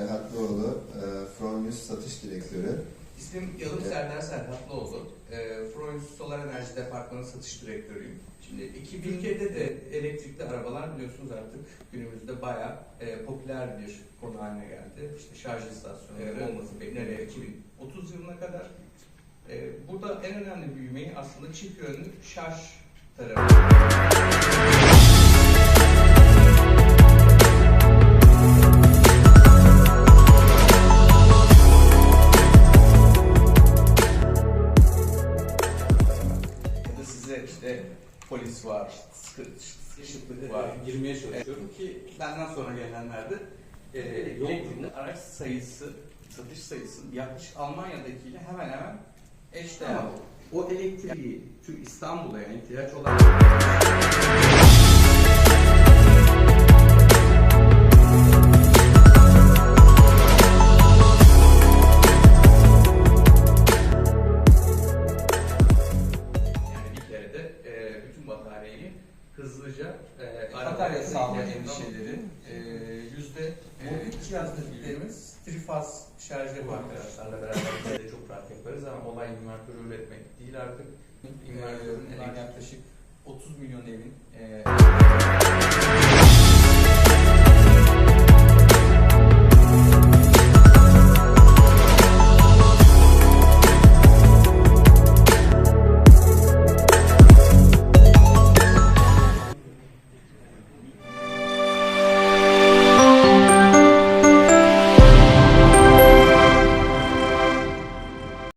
Serhatlıoğlu, e, Fronius Satış Direktörü. İsmim Yalım Serdar Serhatlıoğlu. E, Fronius Solar Enerji Departmanı Satış Direktörüyüm. Şimdi 2000'de de elektrikli arabalar biliyorsunuz artık günümüzde bayağı e, popüler bir konu haline geldi. İşte şarj istasyonları olması bekleniyor 2030 yılına kadar. Burada en önemli büyümeyi aslında çift yönlü şarj tarafı. İşte polis var, sıkı, sıkışıklık var. girmeye çalışıyorum. Ki benden sonra gelenlerde e, elektrikli araç sayısı, satış sayısı yaklaşık Almanya'dakiyle hemen hemen eşdeğer. Ama o elektriği Türk İstanbul'a yani ihtiyaç olan bütün bataryayı hızlıca e, Batarya sağlığı Tamam. endişeleri. yüzde e, Bu cihaz dediklerimiz trifaz şarjı bu arkadaşlarla beraber de çok rahat yaparız ama olay invertörü üretmek değil artık. İnvertörün yaklaşık 30 milyon evin e,